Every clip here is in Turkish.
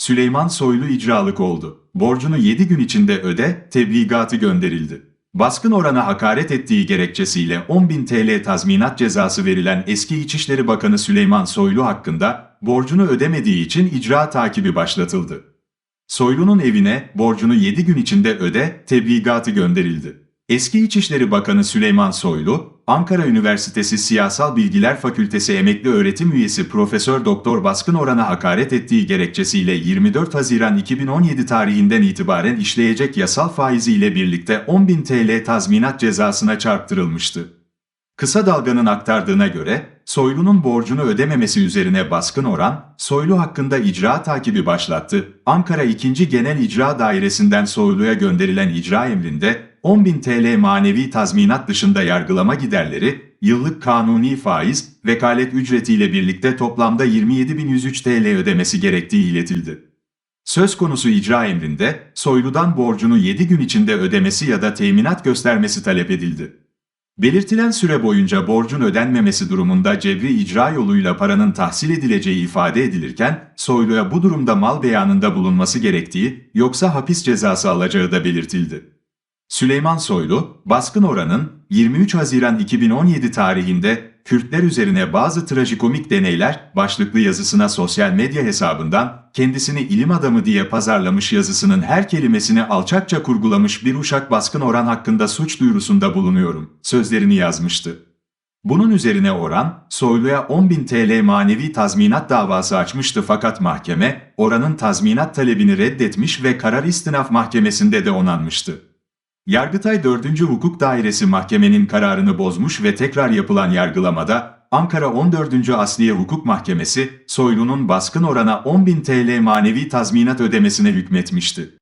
Süleyman Soylu icralık oldu. Borcunu 7 gün içinde öde, tebligatı gönderildi. Baskın orana hakaret ettiği gerekçesiyle 10.000 TL tazminat cezası verilen eski İçişleri Bakanı Süleyman Soylu hakkında borcunu ödemediği için icra takibi başlatıldı. Soylu'nun evine borcunu 7 gün içinde öde, tebligatı gönderildi. Eski İçişleri Bakanı Süleyman Soylu, Ankara Üniversitesi Siyasal Bilgiler Fakültesi emekli öğretim üyesi Profesör Doktor Baskın Oran'a hakaret ettiği gerekçesiyle 24 Haziran 2017 tarihinden itibaren işleyecek yasal faiziyle birlikte 10.000 TL tazminat cezasına çarptırılmıştı. Kısa Dalga'nın aktardığına göre, Soylu'nun borcunu ödememesi üzerine baskın oran, Soylu hakkında icra takibi başlattı. Ankara 2. Genel İcra Dairesi'nden Soylu'ya gönderilen icra emrinde 10.000 TL manevi tazminat dışında yargılama giderleri, yıllık kanuni faiz, vekalet ücretiyle birlikte toplamda 27.103 TL ödemesi gerektiği iletildi. Söz konusu icra emrinde, Soylu'dan borcunu 7 gün içinde ödemesi ya da teminat göstermesi talep edildi. Belirtilen süre boyunca borcun ödenmemesi durumunda cebri icra yoluyla paranın tahsil edileceği ifade edilirken, Soylu'ya bu durumda mal beyanında bulunması gerektiği, yoksa hapis cezası alacağı da belirtildi. Süleyman Soylu, baskın oranın 23 Haziran 2017 tarihinde Kürtler üzerine bazı trajikomik deneyler başlıklı yazısına sosyal medya hesabından kendisini ilim adamı diye pazarlamış yazısının her kelimesini alçakça kurgulamış bir uşak baskın oran hakkında suç duyurusunda bulunuyorum sözlerini yazmıştı. Bunun üzerine Orhan, Soylu'ya 10.000 TL manevi tazminat davası açmıştı fakat mahkeme, Orhan'ın tazminat talebini reddetmiş ve karar istinaf mahkemesinde de onanmıştı. Yargıtay 4. Hukuk Dairesi mahkemenin kararını bozmuş ve tekrar yapılan yargılamada Ankara 14. Asliye Hukuk Mahkemesi Soylu'nun baskın orana 10.000 TL manevi tazminat ödemesine hükmetmişti.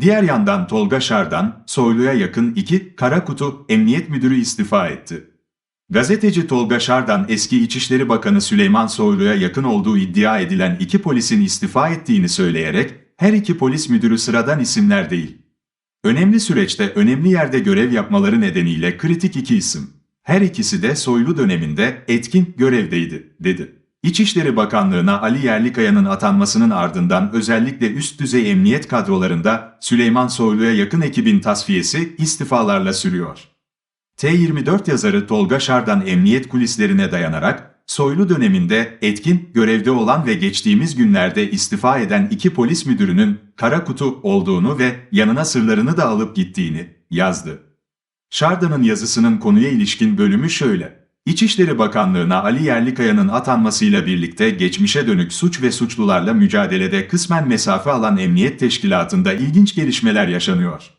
Diğer yandan Tolga Şardan, Soylu'ya yakın iki Kara Kutu Emniyet Müdürü istifa etti. Gazeteci Tolga Şardan eski İçişleri Bakanı Süleyman Soylu'ya yakın olduğu iddia edilen iki polisin istifa ettiğini söyleyerek her iki polis müdürü sıradan isimler değil. Önemli süreçte önemli yerde görev yapmaları nedeniyle kritik iki isim. Her ikisi de soylu döneminde etkin görevdeydi, dedi. İçişleri Bakanlığı'na Ali Yerlikaya'nın atanmasının ardından özellikle üst düzey emniyet kadrolarında Süleyman Soylu'ya yakın ekibin tasfiyesi istifalarla sürüyor. T24 yazarı Tolga Şardan emniyet kulislerine dayanarak, Soylu döneminde etkin görevde olan ve geçtiğimiz günlerde istifa eden iki polis müdürünün kara kutu olduğunu ve yanına sırlarını da alıp gittiğini yazdı. Şardan'ın yazısının konuya ilişkin bölümü şöyle. İçişleri Bakanlığı'na Ali Yerlikaya'nın atanmasıyla birlikte geçmişe dönük suç ve suçlularla mücadelede kısmen mesafe alan Emniyet Teşkilatı'nda ilginç gelişmeler yaşanıyor.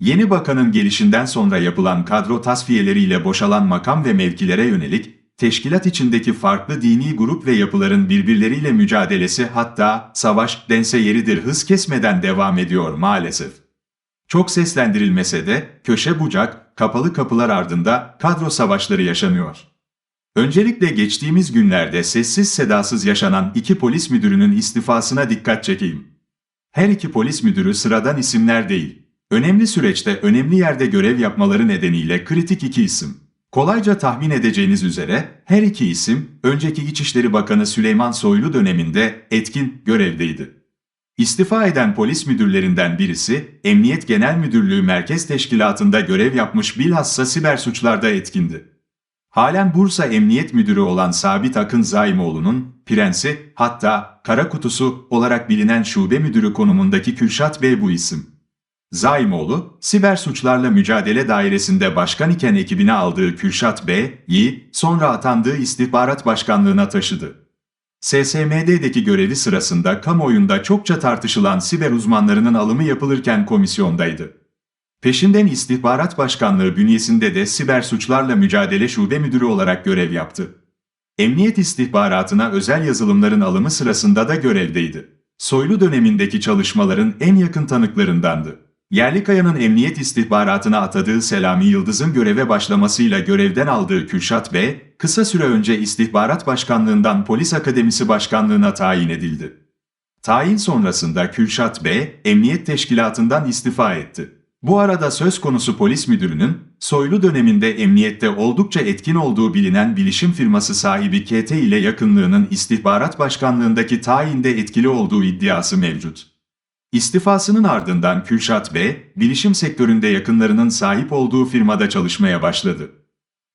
Yeni bakanın gelişinden sonra yapılan kadro tasfiyeleriyle boşalan makam ve mevkilere yönelik teşkilat içindeki farklı dini grup ve yapıların birbirleriyle mücadelesi hatta savaş dense yeridir hız kesmeden devam ediyor maalesef. Çok seslendirilmese de köşe bucak, kapalı kapılar ardında kadro savaşları yaşanıyor. Öncelikle geçtiğimiz günlerde sessiz sedasız yaşanan iki polis müdürünün istifasına dikkat çekeyim. Her iki polis müdürü sıradan isimler değil. Önemli süreçte önemli yerde görev yapmaları nedeniyle kritik iki isim. Kolayca tahmin edeceğiniz üzere her iki isim önceki İçişleri Bakanı Süleyman Soylu döneminde etkin görevdeydi. İstifa eden polis müdürlerinden birisi Emniyet Genel Müdürlüğü Merkez Teşkilatı'nda görev yapmış bilhassa siber suçlarda etkindi. Halen Bursa Emniyet Müdürü olan Sabit Akın Zaimoğlu'nun prensi hatta kara kutusu olarak bilinen şube müdürü konumundaki Kürşat Bey bu isim. Zaimoğlu, siber suçlarla mücadele dairesinde başkan iken ekibine aldığı Kürşat Bey'i sonra atandığı istihbarat başkanlığına taşıdı. SSMD'deki görevi sırasında kamuoyunda çokça tartışılan siber uzmanlarının alımı yapılırken komisyondaydı. Peşinden istihbarat başkanlığı bünyesinde de siber suçlarla mücadele şube müdürü olarak görev yaptı. Emniyet istihbaratına özel yazılımların alımı sırasında da görevdeydi. Soylu dönemindeki çalışmaların en yakın tanıklarındandı. Yerlikaya'nın emniyet istihbaratına atadığı Selami Yıldız'ın göreve başlamasıyla görevden aldığı Kürşat Bey, kısa süre önce istihbarat başkanlığından polis akademisi başkanlığına tayin edildi. Tayin sonrasında Kürşat Bey, emniyet teşkilatından istifa etti. Bu arada söz konusu polis müdürünün, Soylu döneminde emniyette oldukça etkin olduğu bilinen bilişim firması sahibi KT ile yakınlığının istihbarat başkanlığındaki tayinde etkili olduğu iddiası mevcut. İstifasının ardından Kürşat Bey, bilişim sektöründe yakınlarının sahip olduğu firmada çalışmaya başladı.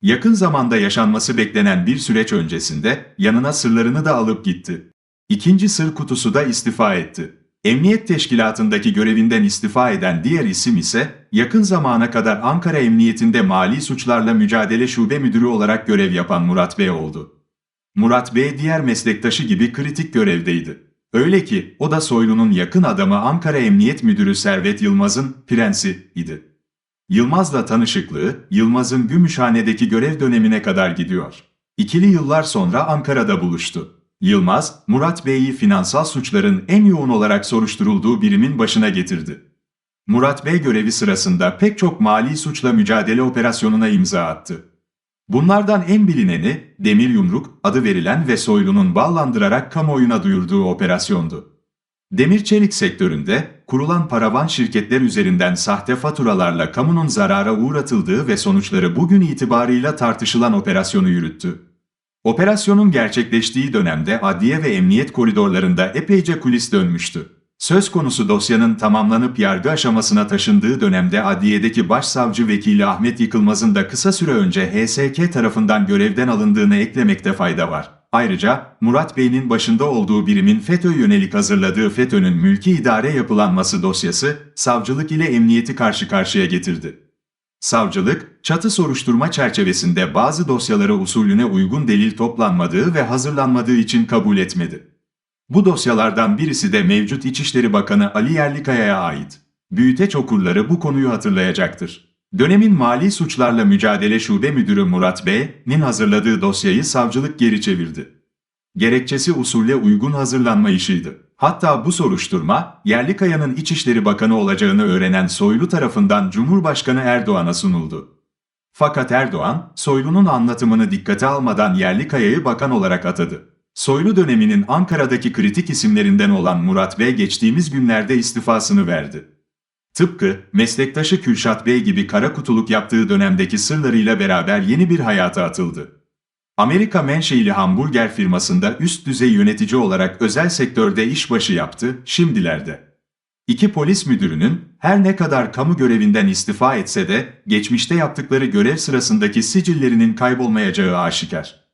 Yakın zamanda yaşanması beklenen bir süreç öncesinde yanına sırlarını da alıp gitti. İkinci sır kutusu da istifa etti. Emniyet teşkilatındaki görevinden istifa eden diğer isim ise yakın zamana kadar Ankara Emniyetinde Mali Suçlarla Mücadele Şube Müdürü olarak görev yapan Murat Bey oldu. Murat Bey diğer meslektaşı gibi kritik görevdeydi. Öyle ki o da Soylu'nun yakın adamı Ankara Emniyet Müdürü Servet Yılmaz'ın prensi idi. Yılmaz'la tanışıklığı, Yılmaz'ın Gümüşhane'deki görev dönemine kadar gidiyor. İkili yıllar sonra Ankara'da buluştu. Yılmaz, Murat Bey'i finansal suçların en yoğun olarak soruşturulduğu birimin başına getirdi. Murat Bey görevi sırasında pek çok mali suçla mücadele operasyonuna imza attı. Bunlardan en bilineni Demir Yumruk adı verilen ve Soylu'nun ballandırarak kamuoyuna duyurduğu operasyondu. Demir çelik sektöründe kurulan paravan şirketler üzerinden sahte faturalarla kamunun zarara uğratıldığı ve sonuçları bugün itibarıyla tartışılan operasyonu yürüttü. Operasyonun gerçekleştiği dönemde adliye ve emniyet koridorlarında epeyce kulis dönmüştü. Söz konusu dosyanın tamamlanıp yargı aşamasına taşındığı dönemde adliyedeki başsavcı vekili Ahmet Yıkılmaz'ın da kısa süre önce HSK tarafından görevden alındığını eklemekte fayda var. Ayrıca Murat Bey'in başında olduğu birimin FETÖ yönelik hazırladığı FETÖ'nün mülki idare yapılanması dosyası savcılık ile emniyeti karşı karşıya getirdi. Savcılık, çatı soruşturma çerçevesinde bazı dosyalara usulüne uygun delil toplanmadığı ve hazırlanmadığı için kabul etmedi. Bu dosyalardan birisi de mevcut İçişleri Bakanı Ali Yerlikaya'ya ait. Büyüteç okurları bu konuyu hatırlayacaktır. Dönemin Mali Suçlarla Mücadele Şube Müdürü Murat Bey'nin hazırladığı dosyayı savcılık geri çevirdi. Gerekçesi usule uygun hazırlanma işiydi. Hatta bu soruşturma, Yerlikaya'nın İçişleri Bakanı olacağını öğrenen Soylu tarafından Cumhurbaşkanı Erdoğan'a sunuldu. Fakat Erdoğan, Soylu'nun anlatımını dikkate almadan Yerlikaya'yı bakan olarak atadı. Soylu döneminin Ankara'daki kritik isimlerinden olan Murat Bey geçtiğimiz günlerde istifasını verdi. Tıpkı meslektaşı Kürşat Bey gibi kara kutuluk yaptığı dönemdeki sırlarıyla beraber yeni bir hayata atıldı. Amerika menşeili hamburger firmasında üst düzey yönetici olarak özel sektörde işbaşı yaptı, şimdilerde. İki polis müdürünün her ne kadar kamu görevinden istifa etse de geçmişte yaptıkları görev sırasındaki sicillerinin kaybolmayacağı aşikar.